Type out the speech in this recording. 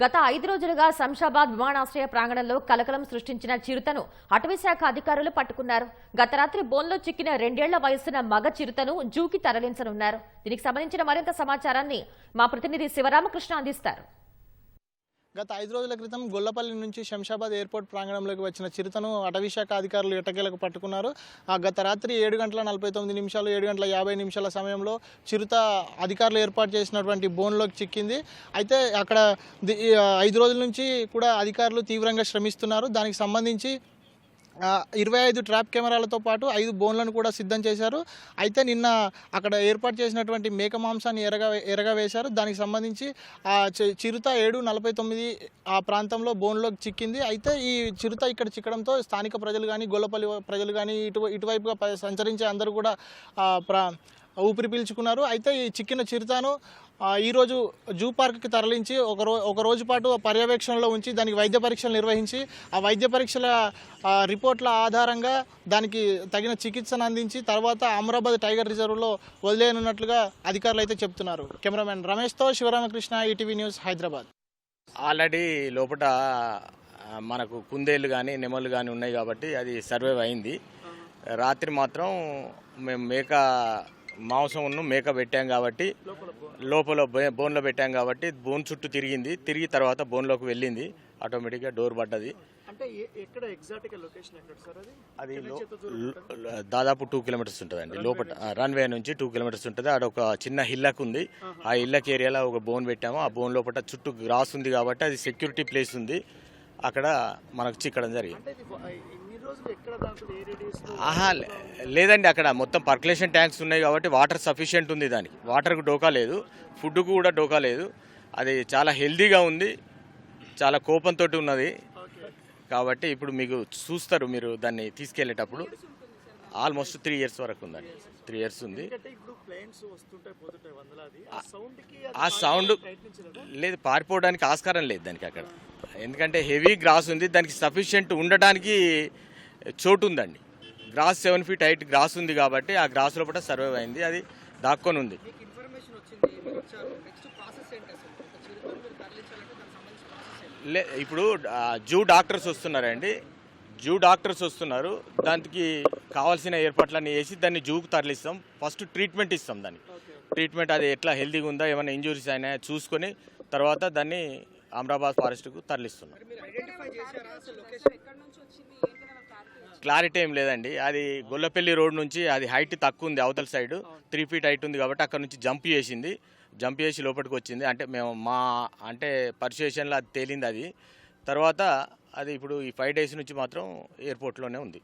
గత ఐదు రోజులుగా శంషాబాద్ విమానాశ్రయ ప్రాంగణంలో కలకలం సృష్టించిన చిరుతను అటవీశాఖ అధికారులు పట్టుకున్నారు. గత రాత్రి బోన్లో చిక్కిన రెండేళ్ళ వయసున్న మగ చిరుతను జూకి తరలించనున్నారు. దీనికి సంబంధించిన మరింత సమాచారాన్ని మా ప్రతినిధి శివరామకృష్ణ అందిస్తారు. గత ఐదు రోజుల క్రితం గొల్లపల్లి నుంచి శంషాబాద్ ఎయిర్పోర్ట్ ప్రాంగణంలోకి వచ్చిన చిరుతను అటవీశాఖ అధికారులు ఎట్టకేలకు పట్టుకున్నారు. ఆ గత రాత్రి ఏడు గంటల నలభై తొమ్మిది నిమిషాలు ఏడు గంటల యాభై నిమిషాల సమయంలో చిరుత అధికారులు ఏర్పాటు చేసినటువంటి బోన్లోకి చిక్కింది. అయితే అక్కడ ఐదు రోజుల నుంచి కూడా అధికారులు తీవ్రంగా శ్రమిస్తున్నారు. దానికి సంబంధించి ఇరవై ఐదు ట్రాప్ కెమెరాలతో పాటు ఐదు బోన్లను కూడా సిద్ధం చేశారు. అయితే నిన్న అక్కడ ఏర్పాటు చేసినటువంటి మేక మాంసాన్ని ఎరగ ఎరగవేశారు దానికి సంబంధించి ఆ చి- చిరుత ఏడు నలభై తొమ్మిది ఆ ప్రాంతంలో బోన్లోకి చిక్కింది. అయితే ఈ చిరుత ఇక్కడ చిక్కడంతో స్థానిక ప్రజలు కానీ గొల్లపల్లి ప్రజలు కానీ ఇటు ఇటువైపుగా సంచరించే అందరూ కూడా ప్ర ఊపిరి పీల్చుకున్నారు. అయితే ఈ చిక్కిన చిరుతను ఈరోజు జూ పార్క్కి తరలించి ఒక రో ఒక రోజు పాటు పర్యవేక్షణలో ఉంచి దానికి వైద్య పరీక్షలు నిర్వహించి ఆ వైద్య పరీక్షల రిపోర్ట్ల ఆధారంగా దానికి తగిన చికిత్సను అందించి తర్వాత అమరాబాద్ టైగర్ రిజర్వ్లో వదిలేయనున్నట్లుగా అధికారులు అయితే చెప్తున్నారు. కెమెరామెన్ రమేష్తో శివరామకృష్ణ ఈటీవీ న్యూస్ హైదరాబాద్. ఆల్రెడీ లోపల మనకు కుందేళ్ళు కానీ నెమలు కానీ ఉన్నాయి కాబట్టి అది సర్వైవ్ అయింది. రాత్రి మాత్రం మేము మేక మాంసం ఉన్న మేక పెట్టాం కాబట్టి లోపల బోన్లో పెట్టాం కాబట్టి బోన్ చుట్టూ తిరిగింది. తిరిగి తర్వాత బోన్లోకి వెళ్ళింది. ఆటోమేటిక్గా డోర్ పడ్డది. అది? దాదాపు టూ కిలోమీటర్స్ ఉంటుందండి. లోపల రన్వే నుంచి. టూ కిలోమీటర్స్ ఉంటుంది. అక్కడ ఒక చిన్న హిల్లక్ ఉంది. ఆ హిల్లక్ ఏరియాలో ఒక బోన్ పెట్టాము. ఆ బోన్ లోపల చుట్టూ గ్రాస్ ఉంది కాబట్టి అది సెక్యూరిటీ ప్లేస్ ఉంది. అక్కడ మనకు చిక్కడం జరిగింది. ఆహా లేదండి అక్కడ మొత్తం పర్కులేషన్ ట్యాంక్స్ ఉన్నాయి కాబట్టి వాటర్ సఫిషియెంట్ ఉంది దానికి. వాటర్కు డోకా లేదు ఫుడ్కు కూడా డోకా లేదు. అది చాలా హెల్దీగా ఉంది చాలా కోపంతో ఉన్నది. కాబట్టి ఇప్పుడు మీకు చూస్తారు మీరు దాన్ని తీసుకెళ్ళేటప్పుడు. ఆల్మోస్ట్ త్రీ ఇయర్స్ వరకు ఉందండి త్రీ ఇయర్స్ ఉంది. ఆ సౌండ్కి ఆ సౌండ్ లేదు పారిపోవడానికి ఆస్కారం లేదు దానికి అక్కడ. ఎందుకంటే హెవీ గ్రాస్ ఉంది దానికి సఫిషియెంట్ ఉండడానికి చోటు ఉందండి grass seven feet height grass ఉంది కాబట్టి ఆ గ్రాస్ లోపల సర్వైవ్ అయింది. అది దాక్కొని ఉంది. లే ఇప్పుడు జూ డాక్టర్స్ వస్తున్నారండి. జూ డాక్టర్స్ వస్తున్నారు. దానికి కావాల్సిన ఏర్పాట్లన్నీ చేసి దాన్ని జూకు తరలిస్తాం. ఫస్ట్ ట్రీట్మెంట్ ఇస్తాం దానికి ట్రీట్మెంట్ అది ఎట్లా హెల్తీగా ఉందా ఏమైనా ఇంజురీస్ అయినా చూసుకొని తర్వాత దాన్ని అమరాబాద్ ఫారెస్ట్కు తరలిస్తున్నాం. క్లారిటీ ఏం లేదండి. అది గొల్లపల్లి రోడ్ నుంచి అది హైట్ తక్కువ ఉంది అవతల సైడ్. త్రీ ఫీట్ హైట్ ఉంది కాబట్టి అక్కడ నుంచి జంప్ చేసింది. జంప్ చేసి లోపలికి వచ్చింది. అంటే మేము మా అంటే పర్సుయేషన్లో అది తేలింది అది. తర్వాత అది ఇప్పుడు ఈ ఫైవ్ డేస్ నుంచి మాత్రం ఎయిర్పోర్ట్లోనే ఉంది.